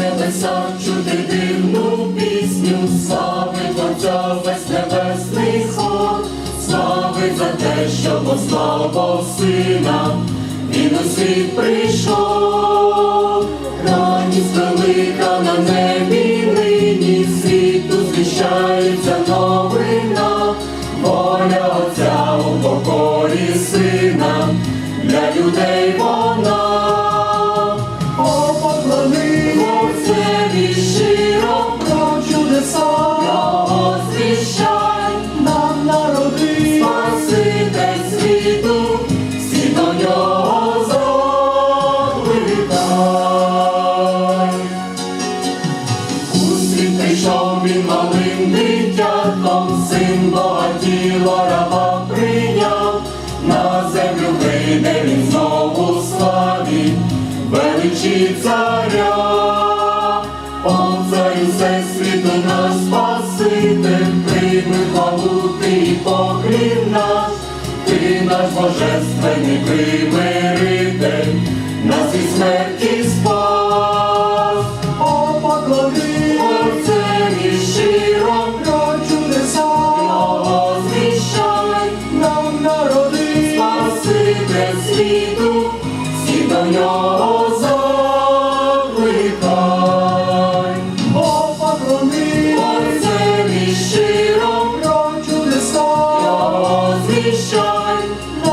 небеса чути дивну пісню, славить Отця весь небесний хор, славить за те, що послав сина, він у світ прийшов, радість велика на небі нині світу звіщається новина, воля величі царя. О, царю всесвіту наш Спаситель, прийми хвалу ти і поклін наш, ти наш божественний примиритель, нас і смерті спас. о поклони, Отцеві щиро про чудеса. Його звіщай, нам народи, Спаситель світу, всі до нього love.